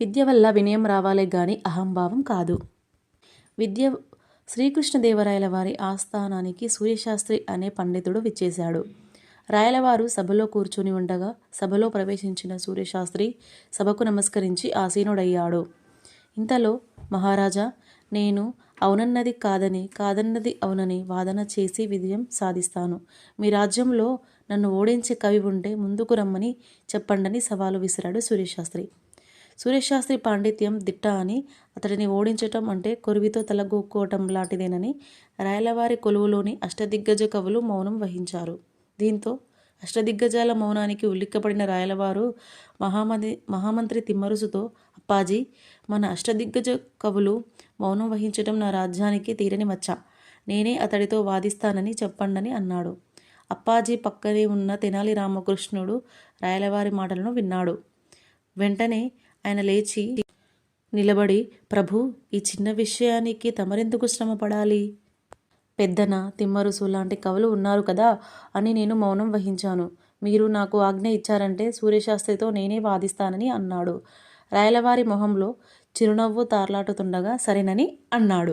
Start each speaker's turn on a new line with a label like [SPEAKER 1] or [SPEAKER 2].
[SPEAKER 1] విద్య వల్ల వినయం రావాలే గాని అహంభావం కాదు. విద్య శ్రీకృష్ణదేవరాయల వారి ఆస్థానానికి సూర్యశాస్త్రి అనే పండితుడు విచ్చేశాడు. రాయలవారు సభలో కూర్చుని ఉండగా సభలో ప్రవేశించిన సూర్యశాస్త్రి సభకు నమస్కరించి ఆసీనుడయ్యాడు. ఇంతలో మహారాజా! నేను అవునన్నది కాదని, కాదన్నది అవునని వాదన చేసి విజయం సాధిస్తాను. మీ రాజ్యంలో నన్ను ఓడించే కవి ఉంటే ముందుకు రమ్మని చెప్పండని సవాలు విసిరాడు సూర్యశాస్త్రి. సూర్యశాస్త్రి పాండిత్యం దిట్ట అని, అతడిని ఓడించటం అంటే కొరివితో తలగోక్కోవటంలాంటిదేనని రాయలవారి కొలువులోని అష్టదిగ్గజ కవులు మౌనం వహించారు. దీంతో అష్టదిగ్గజాల మౌనానికి ఉల్లిక్కబడిన రాయలవారు మహామంత్రి తిమ్మరుసుతో అప్పాజీ! మన అష్టదిగ్గజ కవులు మౌనం వహించటం నా రాజ్యానికి తీరని మచ్చ. నేనే అతడితో వాదిస్తానని చెప్పండని అన్నాడు. అప్పాజీ పక్కనే ఉన్న తెనాలి రామకృష్ణుడు రాయలవారి మాటలను విన్నాడు. వెంటనే ఆయన లేచి నిలబడి ప్రభూ! ఈ చిన్న విషయానికి తమరెందుకు శ్రమ పడాలి? పెద్దన, తిమ్మరుసు లాంటి కవులు ఉన్నారు కదా అని నేను మౌనం వహించాను. మీరు నాకు ఆజ్ఞ ఇచ్చారంటే సూర్యశాస్త్రితో నేనే వాదిస్తానని అన్నాడు. రాయలవారి మొహంలో చిరునవ్వు తార్లాటుతుండగా సరేనని అన్నాడు.